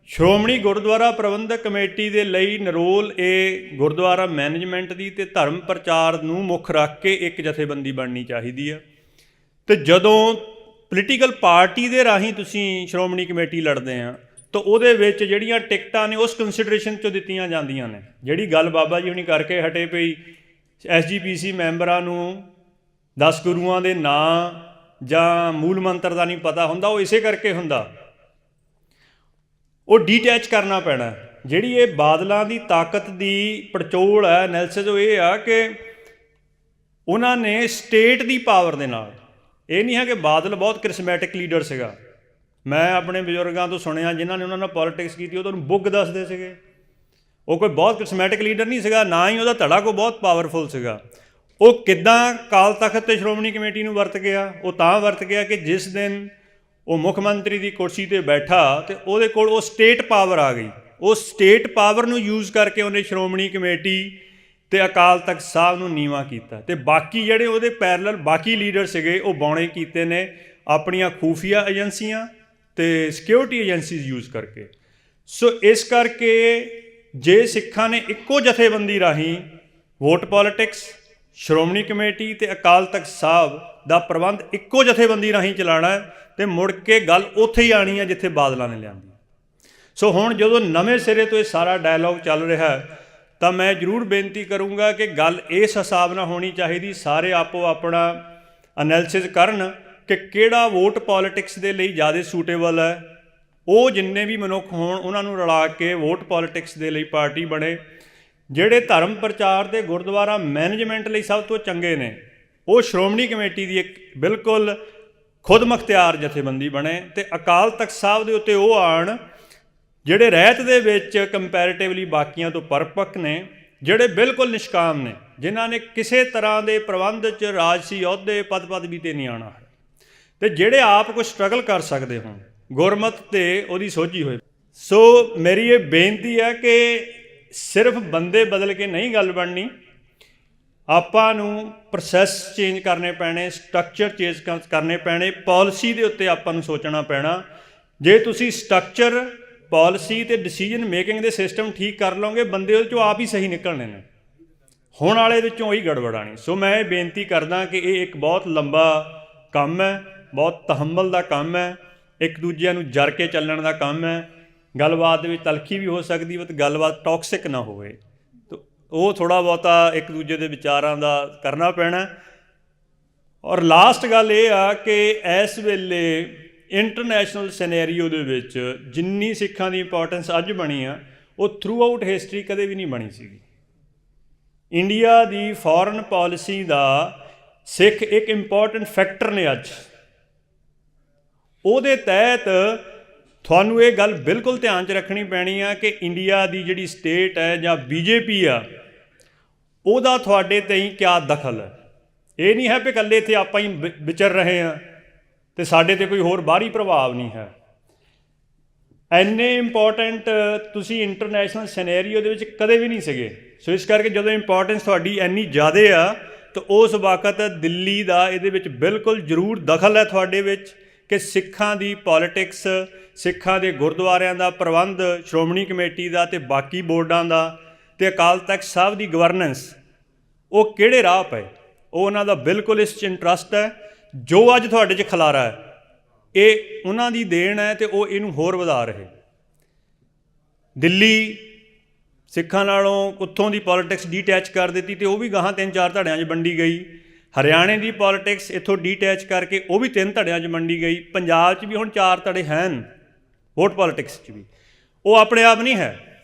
ਸ਼੍ਰੋਮਣੀ ਗੁਰਦੁਆਰਾ ਪ੍ਰਬੰਧਕ ਕਮੇਟੀ ਦੇ ਲਈ ਨਰੋਲ ਇਹ ਗੁਰਦੁਆਰਾ ਮੈਨੇਜਮੈਂਟ ਦੀ ਤੇ ਧਰਮ ਪ੍ਰਚਾਰ ਨੂੰ ਮੁੱਖ ਰੱਖ ਕੇ ਇੱਕ ਜਥੇਬੰਦੀ ਬਣਨੀ ਚਾਹੀਦੀ ਆ। ਤੇ ਜਦੋਂ ਪੋਲੀਟੀਕਲ ਪਾਰਟੀ ਦੇ ਰਾਹੀਂ ਤੁਸੀਂ ਸ਼੍ਰੋਮਣੀ ਕਮੇਟੀ ਲੜਦੇ ਆ, ਤਾਂ ਉਹਦੇ ਵਿੱਚ ਜਿਹੜੀਆਂ ਟਿਕਟਾਂ ਨੇ ਉਸ ਕੰਸੀਡਰੇਸ਼ਨ ਚੋਂ ਦਿੱਤੀਆਂ ਜਾਂਦੀਆਂ ਨੇ। ਜਿਹੜੀ ਗੱਲ ਬਾਬਾ ਜੀ ਹੁਣੀ ਕਰਕੇ ਹਟੇ ਪਈ ਐਸਜੀਪੀਸੀ ਮੈਂਬਰਾਂ ਨੂੰ 10 ਗੁਰੂਆਂ ਦੇ ਨਾਂ ਜਾਂ ਮੂਲ ਮੰਤਰ ਦਾ ਨਹੀਂ ਪਤਾ ਹੁੰਦਾ, ਉਹ ਇਸੇ ਕਰਕੇ ਹੁੰਦਾ। ਉਹ ਡੀਟੈਚ ਕਰਨਾ ਪੈਣਾ ਜਿਹੜੀ ਇਹ ਬਾਦਲਾਂ ਦੀ ਤਾਕਤ ਦੀ ਪੜਚੋਲ ਹੈ ਐਨਾਲਿਸਿਸ ਉਹ ਇਹ ਆ ਕਿ ਉਹਨਾਂ ਨੇ ਸਟੇਟ ਦੀ ਪਾਵਰ ਦੇ ਨਾਲ, ਇਹ ਨਹੀਂ ਹੈ ਕਿ ਬਾਦਲ ਬਹੁਤ ਕ੍ਰਿਸਮੈਟਿਕ ਲੀਡਰ ਸੀਗਾ। ਮੈਂ ਆਪਣੇ ਬਜ਼ੁਰਗਾਂ ਤੋਂ ਸੁਣਿਆ, ਜਿਨ੍ਹਾਂ ਨੇ ਉਹਨਾਂ ਨਾਲ ਪੋਲਿਟਿਕਸ ਕੀਤੀ, ਉਹ ਤੁਹਾਨੂੰ ਬੁੱਗ ਦੱਸਦੇ ਸੀਗੇ। ਉਹ ਕੋਈ ਬਹੁਤ ਕ੍ਰਿਸਮੈਟਿਕ ਲੀਡਰ ਨਹੀਂ ਸੀਗਾ, ਨਾ ਹੀ ਉਹਦਾ ਧੜਾ ਕੋ ਬਹੁਤ ਪਾਵਰਫੁਲ ਸੀਗਾ। ਉਹ ਕਿੱਦਾਂ ਕਾਲ ਤਖਤ ਤੇ ਸ਼੍ਰੋਮਣੀ ਕਮੇਟੀ ਨੂੰ ਵਰਤ ਗਿਆ, ਉਹ ਤਾਂ ਵਰਤ ਗਿਆ ਕਿ ਜਿਸ ਦਿਨ ਉਹ ਮੁੱਖ ਮੰਤਰੀ ਦੀ ਕੁਰਸੀ ਤੇ ਬੈਠਾ ਤੇ ਉਹਦੇ ਕੋਲ ਉਹ ਸਟੇਟ ਪਾਵਰ ਆ ਗਈ। ਉਹ ਸਟੇਟ ਪਾਵਰ ਨੂੰ ਯੂਜ਼ ਕਰਕੇ ਉਹਨੇ ਸ਼੍ਰੋਮਣੀ ਕਮੇਟੀ ਤੇ ਅਕਾਲ ਤਖਤ ਸਾਹਿਬ ਨੂੰ ਨੀਵਾ ਕੀਤਾ ਤੇ ਬਾਕੀ ਜਿਹੜੇ ਉਹਦੇ ਪੈਰਲਲ ਬਾਕੀ ਲੀਡਰ ਸੀਗੇ, ਉਹ ਬੌਣੇ ਕੀਤੇ ਨੇ ਆਪਣੀਆਂ ਖੂਫੀਆ ਏਜੰਸੀਆਂ ਤੇ ਸਿਕਿਉਰਿਟੀ ਏਜੰਸੀਜ਼ ਯੂਜ਼ ਕਰਕੇ। ਸੋ ਇਸ ਕਰਕੇ ਜੇ ਸਿੱਖਾਂ ਨੇ ਇੱਕੋ ਜਥੇਬੰਦੀ ਰਾਹੀਂ ਵੋਟ ਪੋਲਿਟਿਕਸ ਸ਼੍ਰੋਮਣੀ ਕਮੇਟੀ ਤੇ ਅਕਾਲ ਤਖਤ ਸਾਹਿਬ ਦਾ ਪ੍ਰਬੰਧ ਇੱਕੋ ਜਥੇਬੰਦੀ ਰਾਹੀਂ ਚਲਾਣਾ ਹੈ ਤੇ ਮੁੜ ਕੇ ਗੱਲ ਉੱਥੇ ਹੀ ਆਣੀ ਹੈ ਜਿੱਥੇ ਬਾਦਲਾਂ ਨੇ ਲਿਆਂਦੀ ਸੋ ਹੁਣ ਜਦੋਂ ਨਵੇਂ ਸਿਰੇ ਤੋਂ ਇਹ ਸਾਰਾ ਡਾਇਲੌਗ ਚੱਲ ਰਿਹਾ ਹੈ, ਤਾਂ ਮੈਂ ਜ਼ਰੂਰ ਬੇਨਤੀ ਕਰੂੰਗਾ ਕਿ ਗੱਲ ਇਸ ਹਿਸਾਬ ਨਾਲ ਹੋਣੀ ਚਾਹੀਦੀ, ਸਾਰੇ ਆਪੋ ਆਪਣਾ ਐਨਾਲਿਸਿਸ ਕਰਨ ਕਿ ਕਿਹੜਾ ਵੋਟ ਪੋਲਿਟਿਕਸ ਦੇ ਲਈ ਜ਼ਿਆਦਾ ਸੂਟੇਬਲ ਹੈ। ਉਹ ਜਿੰਨੇ ਵੀ ਮਨੁੱਖ ਹੋਣ, ਉਹਨਾਂ ਨੂੰ ਰਲਾ ਕੇ ਵੋਟ ਪੋਲਿਟਿਕਸ ਦੇ ਲਈ ਪਾਰਟੀ ਬਣੇ। ਜਿਹੜੇ ਧਰਮ ਪ੍ਰਚਾਰ ਦੇ ਗੁਰਦੁਆਰਾ ਮੈਨੇਜਮੈਂਟ ਲਈ ਸਭ ਤੋਂ ਚੰਗੇ ਨੇ, ਉਹ ਸ਼੍ਰੋਮਣੀ ਕਮੇਟੀ ਦੀ ਇੱਕ ਬਿਲਕੁਲ ਖੁਦ ਮੁਖਤਿਆਰ ਜਥੇਬੰਦੀ ਬਣੇ ਤੇ ਅਕਾਲ ਤਖਤ ਸਾਹਿਬ ਦੇ ਉੱਤੇ ਉਹ ਆਣ, ਜਿਹੜੇ ਰਹਿਤ ਦੇ ਵਿੱਚ ਕੰਪੈਰੀਟਿਵਲੀ ਬਾਕੀਆਂ ਤੋਂ ਪਰਪੱਕ ਨੇ, ਜਿਹੜੇ ਬਿਲਕੁਲ ਨਿਸ਼ਕਾਮ ਨੇ, ਜਿਨ੍ਹਾਂ ਨੇ ਕਿਸੇ ਤਰ੍ਹਾਂ ਦੇ ਪ੍ਰਬੰਧ 'ਚ ਰਾਜਸੀ ਅਹੁਦੇ ਪਦ ਪਦਵੀ ਤੇ ਨਹੀਂ ਆਣਾ ਤੇ ਜਿਹੜੇ ਆਪ ਕੁਝ ਸਟਰਗਲ ਕਰ ਸਕਦੇ ਹੋਣ, ਗੁਰਮਤ ਤੇ ਉਹਦੀ ਸੋਝੀ ਹੋਏ। ਸੋ ਮੇਰੀ ਇਹ ਬੇਨਤੀ ਹੈ ਕਿ ਸਿਰਫ ਬੰਦੇ ਬਦਲ ਕੇ ਨਹੀਂ ਗੱਲ ਬਣਨੀ, ਆਪਾਂ ਨੂੰ ਪ੍ਰੋਸੈਸ ਚੇਂਜ ਕਰਨੇ ਪੈਣੇ ਸਟਰਕਚਰ ਚੇਂਜ ਕਰਨੇ ਪੈਣੇ ਪਾਲਿਸੀ ਦੇ ਉੱਤੇ ਆਪਾਂ ਨੂੰ ਸੋਚਣਾ ਪੈਣਾ। ਜੇ ਤੁਸੀਂ ਸਟਰਕਚਰ ਪਾਲਿਸੀ ਤੇ ਡਿਸੀਜਨ ਮੇਕਿੰਗ ਦੇ ਸਿਸਟਮ ਠੀਕ ਕਰ ਲਓਗੇ, ਬੰਦੇ ਉਹਦੇ ਚੋਂ ਆਪ ਹੀ ਸਹੀ ਨਿਕਲਣੇ ਨੇ। ਹੁਣ ਵਾਲੇ ਵਿੱਚੋਂ ਉਹੀ ਗੜਬੜਾਣੀ ਸੋ ਮੈਂ ਇਹ ਬੇਨਤੀ ਕਰਦਾ ਕਿ ਇਹ ਇੱਕ ਬਹੁਤ ਲੰਬਾ ਕੰਮ ਹੈ, ਬਹੁਤ ਤਹੰਮਲ ਦਾ ਕੰਮ ਹੈ, ਇੱਕ ਦੂਜਿਆਂ ਨੂੰ ਜਰ ਕੇ ਚੱਲਣ ਦਾ ਕੰਮ ਹੈ। ਗੱਲਬਾਤ ਦੇ ਵਿੱਚ ਤਲਖੀ ਵੀ ਹੋ ਸਕਦੀ ਹੈ ਗੱਲਬਾਤ ਟੌਕਸਿਕ ਨਾ ਹੋਵੇ। ਤਾਂ ਉਹ ਥੋੜਾ ਬਹੁਤਾ ਇੱਕ ਦੂਜੇ ਦੇ ਵਿਚਾਰਾਂ ਦਾ ਕਰਨਾ ਪੈਣਾ। ਔਰ ਲਾਸਟ ਗੱਲ ਇਹ ਆ ਕਿ ਇਸ ਵੇਲੇ ਇੰਟਰਨੈਸ਼ਨਲ ਸਿਨੈਰੀਓ ਦੇ ਵਿੱਚ ਜਿੰਨੀ ਸਿੱਖਾਂ ਦੀ ਇੰਪੋਰਟੈਂਸ ਅੱਜ ਬਣੀ ਆ, ਉਹ ਥਰੂ ਆਊਟ ਹਿਸਟਰੀ ਕਦੇ ਵੀ ਨਹੀਂ ਬਣੀ ਸੀਗੀ। ਇੰਡੀਆ ਦੀ ਫੋਰਨ ਪਾਲਿਸੀ ਦਾ ਸਿੱਖ ਇੱਕ ਇੰਪੋਰਟੈਂਟ ਫੈਕਟਰ ਨੇ ਅੱਜ। ਉਹਦੇ ਤਹਿਤ ਤੁਹਾਨੂੰ ਇਹ ਗੱਲ ਬਿਲਕੁਲ ਧਿਆਨ 'ਚ ਰੱਖਣੀ ਪੈਣੀ ਆ ਕਿ ਇੰਡੀਆ ਦੀ ਜਿਹੜੀ ਸਟੇਟ ਹੈ ਜਾਂ ਬੀਜੇਪੀ ਆ, ਉਹਦਾ ਤੁਹਾਡੇ ਤੇ ਹੀ ਕਿਆ ਦਖਲ ਹੈ। ਇਹ ਨਹੀਂ ਹੈ ਕਿ ਇਕੱਲੇ ਇੱਥੇ ਆਪਾਂ ਹੀ ਵਿ- ਵਿਚਰ ਰਹੇ ਆ ਤੇ ਸਾਡੇ ਤੇ ਕੋਈ ਹੋਰ ਬਾਹਰੀ ਪ੍ਰਭਾਵ ਨਹੀਂ ਹੈ। ਐਨੇ ਇੰਪੋਰਟੈਂਟ ਤੁਸੀਂ ਇੰਟਰਨੈਸ਼ਨਲ ਸਿਨੈਰੀਓ ਦੇ ਵਿੱਚ ਕਦੇ ਵੀ ਨਹੀਂ ਸੀਗੇ। ਸੋ ਇਸ ਕਰਕੇ ਜਦੋਂ ਇੰਪੋਰਟੈਂਸ ਤੁਹਾਡੀ ਐਨੀ ਜ਼ਿਆਦਾ ਆ, ਤਾਂ ਉਸ ਵਕਤ ਦਿੱਲੀ ਦਾ ਇਹਦੇ ਵਿੱਚ ਬਿਲਕੁਲ ਜ਼ਰੂਰ ਦਖਲ ਹੈ ਤੁਹਾਡੇ ਵਿੱਚ ਕਿ ਸਿੱਖਾਂ ਦੀ ਪੋਲਿਟਿਕਸ ਸਿੱਖਾਂ ਦੇ ਗੁਰਦੁਆਰਿਆਂ ਦਾ ਪ੍ਰਬੰਧ, ਸ਼੍ਰੋਮਣੀ ਕਮੇਟੀ ਦਾ ਤੇ ਬਾਕੀ ਬੋਰਡਾਂ ਦਾ ਤੇ ਅਕਾਲ ਤਖਤ ਸਾਹਿਬ ਦੀ ਗਵਰਨੈਂਸ ਉਹ ਕਿਹੜੇ ਰਾਹ ਪਏ? ਉਹ ਉਹਨਾਂ ਦਾ ਬਿਲਕੁਲ ਇਸ 'ਚ ਇੰਟਰਸਟ ਹੈ। ਜੋ ਅੱਜ ਤੁਹਾਡੇ 'ਚ ਖਲਾਰਾ ਹੈ, ਇਹ ਉਹਨਾਂ ਦੀ ਦੇਣ ਹੈ ਤੇ ਉਹ ਇਹਨੂੰ ਹੋਰ ਵਧਾ ਰਹੇ। ਦਿੱਲੀ ਸਿੱਖਾਂ ਨਾਲੋਂ ਉੱਥੋਂ ਦੀ ਪੋਲਿਟਿਕਸ ਡੀਟੈਚ ਕਰ ਦਿੱਤੀ ਤੇ ਉਹ ਵੀ ਗਾਹਾਂ ਤਿੰਨ ਚਾਰ ਧੜਿਆਂ 'ਚ ਵੰਡੀ ਗਈ। ਹਰਿਆਣੇ ਦੀ ਪੋਲਿਟਿਕਸ ਇੱਥੋਂ ਡੀਟੈਚ ਕਰਕੇ ਉਹ ਵੀ ਤਿੰਨ ਧੜਿਆਂ 'ਚ ਵੰਡੀ ਗਈ। ਪੰਜਾਬ 'ਚ ਵੀ ਹੁਣ ਚਾਰ ਧੜੇ ਹਨ। ਵੋਟ ਪੋਲਿਟਿਕਸ 'ਚ ਵੀ। ਉਹ ਆਪਣੇ ਆਪ ਨਹੀਂ ਹੈ।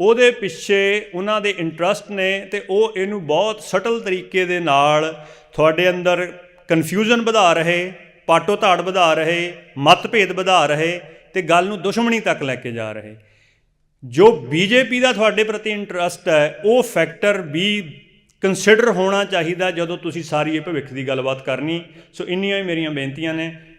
ਉਹਦੇ ਪਿੱਛੇ ਉਹਨਾਂ ਦੇ ਇੰਟਰਸਟ ਨੇ ਤੇ ਉਹ ਇਹਨੂੰ ਬਹੁਤ ਸਟਲ ਤਰੀਕੇ ਦੇ ਨਾਲ ਤੁਹਾਡੇ ਅੰਦਰ ਕਨਫਿਊਜ਼ਨ ਵਧਾ ਰਹੇ, ਪਾਟੋ ਧਾੜ ਵਧਾ ਰਹੇ, ਮਤਭੇਦ ਵਧਾ ਰਹੇ ਤੇ ਗੱਲ ਨੂੰ ਦੁਸ਼ਮਣੀ ਤੱਕ ਲੈ ਕੇ ਜਾ ਰਹੇ। ਜੋ ਬੀਜੇਪੀ ਦਾ ਤੁਹਾਡੇ ਪ੍ਰਤੀ ਇੰਟਰਸਟ ਹੈ, ਉਹ ਫੈਕਟਰ ਵੀ ਕੰਸੀਡਰ ਹੋਣਾ ਚਾਹੀਦਾ ਜਦੋਂ ਤੁਸੀਂ ਸਾਰੀ ਇਹ ਭਵਿੱਖ ਦੀ ਗੱਲਬਾਤ ਕਰਨੀ। ਸੋ ਇੰਨੀਆਂ ਹੀ ਮੇਰੀਆਂ ਬੇਨਤੀਆਂ ਨੇ।